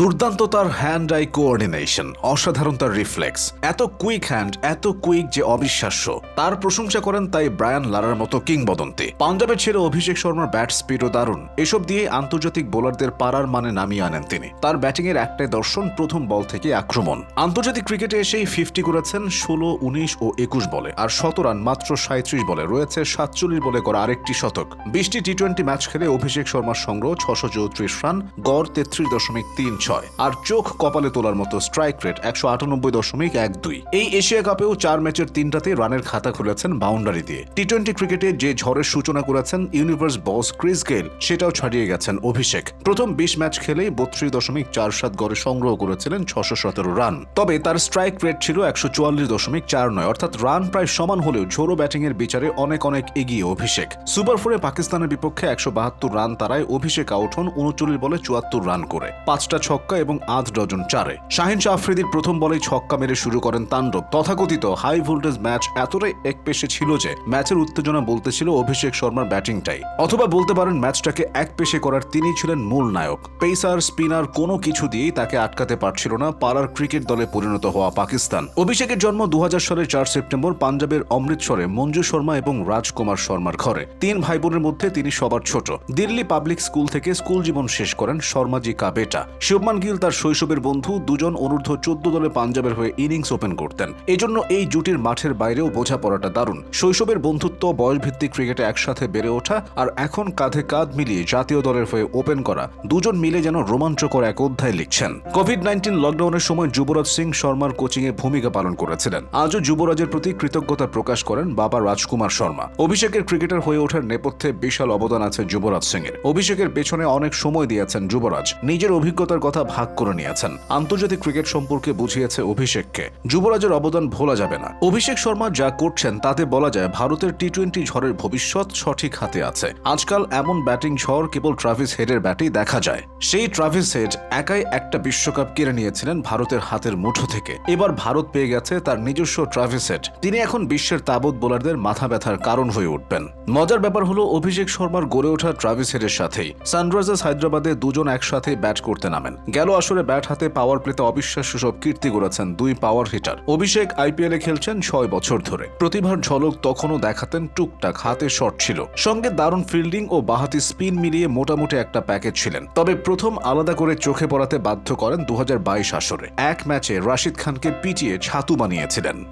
দুর্দান্ত তার hand I coordination অসাধারণ তার রিফ্লেক্স এত কুইক হ্যান্ড এত কুইক যে অবিশ্বাস্য। তার প্রশংসা করেন তাই ব্রায়ান লারার মতো কিংবদন্তি। পাঞ্জাবের ছেড়ে অভিষেক শর্মার ব্যাট স্পিডও দারুণ। এসব দিয়ে আন্তর্জাতিক বোলারদের পাড়ার মানে নামিয়ে আনেন তিনি। তার ব্যাটিংয়ের একটাই দর্শন, প্রথম বল থেকে আক্রমণ। আন্তর্জাতিক ক্রিকেটে এসেই ফিফটি করেছেন, ষোলো, উনিশ ও একুশ বলে। আর শত রান, মাত্র সাঁত্রিশ বলে। রয়েছে সাতচল্লিশ বলে করা আরেকটি শতক। বিশটি টি টোয়েন্টি ম্যাচ খেলে অভিষেক শর্মার সংগ্রহ ছশো চৌত্রিশ রান, গড় তেত্রিশ দশমিক তিন ছয় আর চোখ কপালে তোলার মতো স্ট্রাইক রেট একশো আটানব্বই দশমিক এক দুই। এই এশিয়া কাপেও চার ম্যাচের তিনটাতে রানের খাতা খুলেছেন বাউন্ডারি দিয়ে। টি টোয়েন্টি ক্রিকেটে যে ঝড়ের সূচনা করেছেন ইউনিভার্স বস ক্রিস গেল সেটাও ছাড়িয়ে গেছেন অভিষেক। প্রথম বিশ ম্যাচ খেলেই বত্রিশ দশমিক চার সাত গড়ে সংগ্রহ করেছিলেন ছশো সতেরো রান তবে তার স্ট্রাইক রেট ছিল একশো চুয়াল্লিশ দশমিক চার নয়, অর্থাৎ রান প্রায় সমান হলেও ঝোড়ো ব্যাটিং এর বিচারে অনেক অনেক এগিয়ে অভিষেক। সুপার ফোরে পাকিস্তানের বিপক্ষে একশো বাহাত্তর রান তারায় অভিষেক আউট হন উনচল্লিশ বলে চুয়াত্তর রান করে। পাঁচটা ছক্কা এবং আধ ডজন চারে। শাহিন শাহ আফ্রিদির প্রথম বলেই ছক্কা মেরে শুরু করেন তাণ্ডব। তথাকথিত হাই ভোল্টেজ ম্যাচ এতটাই একপেশে ছিল যে ম্যাচের উত্তেজনা বলতে ছিল অভিষেক শর্মার ব্যাটিংটাই। অথবা বলতে পারেন ম্যাচটাকে একপেশে করার তিনি ছিলেন মূল নায়ক। পেসার, স্পিনার কোনো কিছু দিয়েই তাকে আটকাতে পারছিল না পাড়ার ক্রিকেট দলে পরিণত হওয়া পাকিস্তান। অভিষেকের জন্ম দু সালের চার সেপ্টেম্বর পাঞ্জাবের অমৃতসরে মঞ্জু শর্মা এবং রাজকুমার শর্মার ঘরে। তিন ভাই বোনের মধ্যে তিনি সবার ছোট। দিল্লি পাবলিক স্কুল থেকে স্কুল জীবন শেষ করেন শর্মাজি কা বেটা শুভমান গিল তার শৈশবের বন্ধু, দুজন অনূর্ধ্ব চোদ্দ দলে পাঞ্জাবের হয়ে ইনিংস ওপেন করতেন। এজন্য এই জুটির মাঠের বাইরেও বোঝাপড়াটা দারুণ। শৈশবের বন্ধুত্ব, বয়সভিত্তিক ক্রিকেটে একসাথে বেড়ে ওঠা আর এখন কাঁধে কাঁধ মিলিয়ে জাতীয় দলের হয়ে ওপেন করা, দুজন মিলে যেন রোমাঞ্চকর এক অধ্যায় লিখছেন। কোভিড নাইন্টিন লকডাউনের সময় যুবরাজ সিং শর্মার কোচিংয়ে ভূমিকা পালন করেছিলেন। আজও যুবরাজের প্রতি কৃতজ্ঞতা প্রকাশ করেন বাবা রাজকুমার শর্মা। অভিষেকের ক্রিকেটার হয়ে ওঠার নেপথ্যে বিশাল অবদান আছে যুবরাজ সিং এর অভিষেকের পেছনে অনেক সময় দিয়েছেন যুবরাজ। নিজের অভিজ্ঞতার কথা ভাগ করে নিয়েছেন। আন্তর্জাতিক ক্রিকেট সম্পর্কে বুঝিয়েছে অভিষেককে। যুবরাজের অবদান ভোলা যাবে না। অভিষেক শর্মা যা করছেন, তাতে বলা যায় ভারতের টি টোয়েন্টি ঝড়ের ভবিষ্যৎ সঠিক হাতে আছে। আজকাল এমন ব্যাটিং ঝড় কেবল ট্রাভিস হেডের ব্যাটেই দেখা যায়। সেই ট্রাভিস হেড একাই একটা বিশ্বকাপ কেড়ে নিয়েছিলেন ভারতের হাতের মুঠো থেকে। এবার ভারত পেয়ে গেছে তার নিজস্ব ট্রাভিস হেড। তিনি এখন বিশ্বের তাবৎ বোলারদের মাথা ব্যথার কারণ হয়ে উঠবেন। মজার ব্যাপার হলো, অভিষেক শর্মার গড়ে ওঠা ট্রাভিস হেডের সাথেই সানরাইজার্স হায়দ্রাবাদে দুজন একসাথে ব্যাট করতে নামেন। গেল আসরে ব্যাট হাতে পাওয়ার প্লেতে অবিশ্বাস্য সব কীর্তি গড়েছেন দুই পাওয়ার হিটার অভিষেক আইপিএলে খেলছেন ছয় বছর ধরে। প্রতিভার ঝলক তখনও দেখাতেন টুকটাক, হাতে শট ছিল। সঙ্গে দারুণ ফিল্ডিং ও বাহাতি স্পিন মিলিয়ে মোটামুটি একটা প্যাকেজ ছিলেন। তবে প্রথম আলাদা করে চোখে পড়াতে বাধ্য করেন দুহাজার বাইশ আসরে। এক ম্যাচে রাশিদ খানকে পিটিয়ে ছাতু বানিয়েছিলেন।